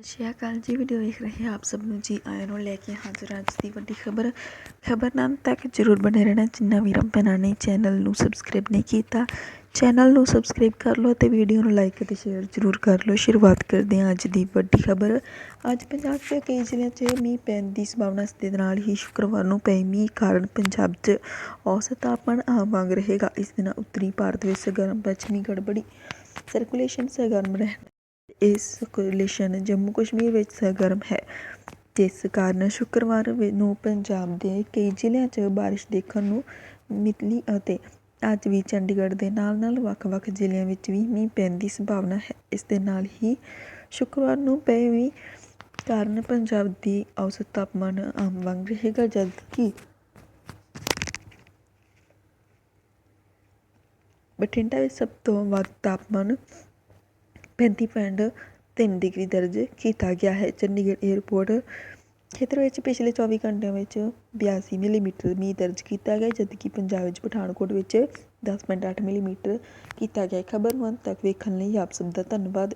ਸਤਿ ਸ਼੍ਰੀ ਅਕਾਲ ਜੀ ਵੀਡੀਓ ਵੇਖ ਰਹੇ ਆਪ ਸਭ ਨੂੰ। ਜੀ ਆਇਆਂ ਨੂੰ ਲੈ ਕੇ ਹਾਜ਼ਰ ਅੱਜ ਦੀ ਵੱਡੀ ਖਬਰ। ਖਬਰ ਤੱਕ ਜਰੂਰ ਬਣੇ ਰਹਿਣਾ, ਜਿੰਨਾ ਵੀਰਾਂ ਭੈਣਾਂ ਨੇ ਚੈਨਲ ਨੂੰ ਸਬਸਕ੍ਰਾਈਬ ਨਹੀਂ ਕੀਤਾ, ਚੈਨਲ ਨੂੰ ਸਬਸਕ੍ਰਾਈਬ ਕਰ ਲਓ ਤੇ ਵੀਡੀਓ ਨੂੰ ਲਾਈਕ ਅਤੇ ਸ਼ੇਅਰ ਜਰੂਰ ਕਰ ਲਓ। ਸ਼ੁਰੂਆਤ ਕਰਦੇ ਹਾਂ ਅੱਜ ਦੀ ਵੱਡੀ ਖਬਰ। ਅੱਜ ਪੰਜਾਬ ਦੇ ਕਈ ਜ਼ਿਲ੍ਹਿਆਂ 'ਚ ਮੀਂਹ ਪੈਣ ਦੀ ਸੰਭਾਵਨਾ ਇਸ ਦੇ ਨਾਲ ਹੀ ਸ਼ੁੱਕਰਵਾਰ ਨੂੰ ਪਏ ਮੀਂਹ ਕਾਰਨ ਪੰਜਾਬ 'ਚ ਔਸਤ ਤਾਪਮਾਨ ਆਮ ਵਾਂਗ ਰਹੇਗਾ। ਇਸ ਦੇ ਨਾਲ ਉੱਤਰੀ ਭਾਰਤ ਵਿੱਚ ਸਰਗਰਮ ਪੱਛਮੀ ਗੜਬੜੀ ਸਰਕੂਲੇਸ਼ਨ ਸਰਗਰਮ ਰਹਿਣ ਇਸ ਸਰਕੂਲੇਸ਼ਨ ਜੰਮੂ ਕਸ਼ਮੀਰ ਵਿੱਚ ਸਰਗਰਮ ਹੈ। ਜਿਸ ਕਾਰਨ ਸ਼ੁੱਕਰਵਾਰ ਨੂੰ ਪੰਜਾਬ ਦੇ ਕਈ ਜ਼ਿਲ੍ਹਿਆਂ 'ਚ ਬਾਰਿਸ਼ ਦੇਖਣ ਨੂੰ ਮਿਲੀ ਅਤੇ ਅੱਜ ਵੀ ਚੰਡੀਗੜ੍ਹ ਦੇ ਨਾਲ ਨਾਲ ਵੱਖ-ਵੱਖ ਜ਼ਿਲ੍ਹਿਆਂ ਵਿੱਚ ਵੀ ਮੀਂਹ ਪੈਣ ਦੀ ਸੰਭਾਵਨਾ ਹੈ। ਇਸ ਦੇ ਨਾਲ ਹੀ ਸ਼ੁੱਕਰਵਾਰ ਨੂੰ ਪਏ ਮੀਂਹ ਕਾਰਨ ਪੰਜਾਬ ਦੀ ਔਸਤ ਤਾਪਮਾਨ ਆਮ ਵਾਂਗ ਰਹੇਗਾ, ਜਦਕਿ ਬਠਿੰਡਾ ਵਿੱਚ ਸਭ ਤੋਂ ਵੱਧ ਤਾਪਮਾਨ 35.3 ਡਿਗਰੀ ਦਰਜ ਕੀਤਾ ਗਿਆ ਹੈ। ਚੰਡੀਗੜ੍ਹ ਏਅਰਪੋਰਟ ਖੇਤਰ ਵਿੱਚ ਪਿਛਲੇ 24 ਘੰਟਿਆਂ ਵਿੱਚ 82 ਮਿਲੀਮੀਟਰ ਮੀਂਹ ਦਰਜ ਕੀਤਾ ਗਿਆ, ਜਦਕਿ ਪੰਜਾਬ ਵਿੱਚ ਪਠਾਨਕੋਟ ਵਿੱਚ 10.8 ਮਿਲੀਮੀਟਰ ਕੀਤਾ ਗਿਆ ਖਬਰ ਅੰਤ ਤੱਕ ਵੇਖਣ ਲਈ ਆਪ ਸਭ ਦਾ ਧੰਨਵਾਦ।